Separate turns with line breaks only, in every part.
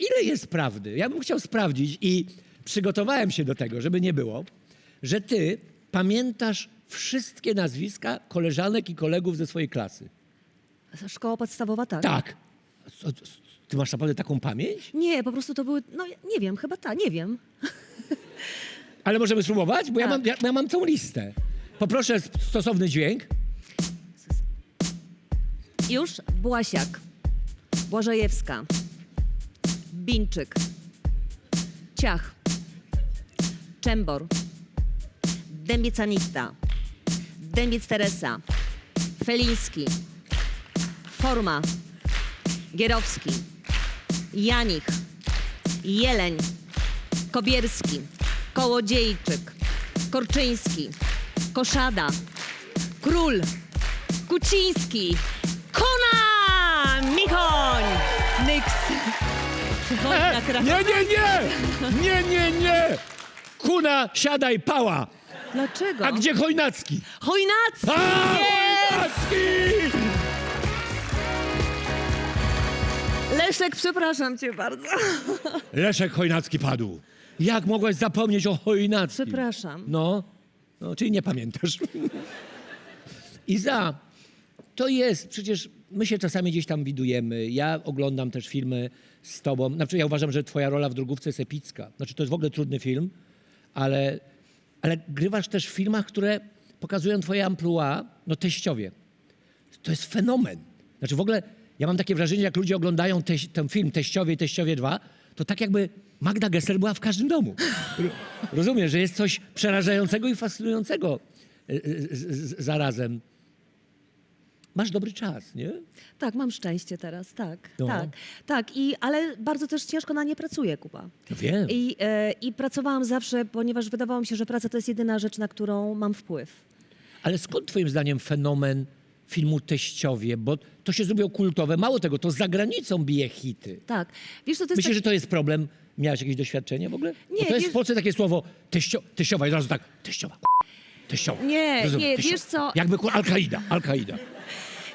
ile jest prawdy? Ja bym chciał sprawdzić i przygotowałem się do tego, żeby nie było, że ty pamiętasz wszystkie nazwiska koleżanek i kolegów ze swojej klasy.
Szkoła podstawowa, tak?
Tak. Co- co- Ty masz naprawdę taką pamięć?
Nie, po prostu to były, no nie wiem, chyba tak, nie wiem.
Ale możemy spróbować? Bo ja,
Tak.
mam, ja, ja mam całą listę. Poproszę s- stosowny dźwięk.
Już Błasiak, Błażejewska, Bińczyk, Ciach, Czembor, Dębiec Anita, Dębiec Teresa, Feliński, Forma, Gierowski, Janich, Jeleń, Kobierski, Kołodziejczyk, Korczyński, Koszada, Król, Kuciński, Kona,
Nie, nie, nie! Nie, nie, nie! Kuna, siadaj, pała!
Dlaczego?
A gdzie Chojnacki?
Chojnacki!
A,
Jest!
Chojnacki!
Leszek, przepraszam cię bardzo.
Leszek Chojnacki padł. Jak mogłaś zapomnieć o Chojnackim?
Przepraszam.
No, no czyli nie pamiętasz. Iza, to jest, przecież my się czasami gdzieś tam widujemy. Ja oglądam też filmy z tobą. Znaczy ja uważam, że twoja rola w Drogówce jest epicka. Znaczy to jest w ogóle trudny film, ale, ale grywasz też w filmach, które pokazują twoje amplua, no teściowie. To jest fenomen. Znaczy w ogóle ja mam takie wrażenie, jak ludzie oglądają teś, ten film Teściowie i Teściowie 2, to tak jakby Magda Gessler była w każdym domu. Ro- Rozumiesz, że jest coś przerażającego i fascynującego z, z, zarazem. Masz dobry czas, nie?
Tak, mam szczęście teraz, tak.
No.
Tak, tak. I, ale bardzo też ciężko na nie pracuję, Kuba.
No wiem.
I, e, I pracowałam zawsze, ponieważ wydawało mi się, że praca to jest jedyna rzecz, na którą mam wpływ.
Ale skąd twoim zdaniem fenomen filmu Teściowie? Bo to się zrobiło kultowe. Mało tego, to za granicą bije hity.
Tak. Wiesz, co to jest
Myślisz,
tak...
że to jest problem? Miałeś jakieś doświadczenie w ogóle?
Nie,
Bo to jest
wiesz-
w Polsce takie słowo teścio, teściowa i od razu tak, teściowa, teściowa.
Nie,
Rozumiesz,
nie, wiesz co-
Jakby ku- Al-Kaida, Al-Kaida.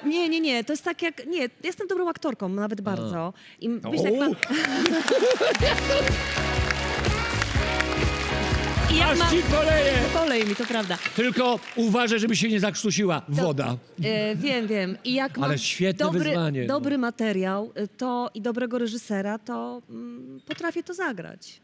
Nie, nie, nie, to jest tak jak... Nie, jestem dobrą aktorką, nawet bardzo. I myślę, jak
O!
mam... I jak
Aż
mam...
ci poleje!
Polej mi, to prawda.
Tylko uważaj, żeby się nie zakrztusiła woda.
E, wiem, wiem. I jak
Ale
mam
świetne
dobry,
wyzwanie, no.
dobry materiał y, to i dobrego reżysera, to mm, potrafię to zagrać.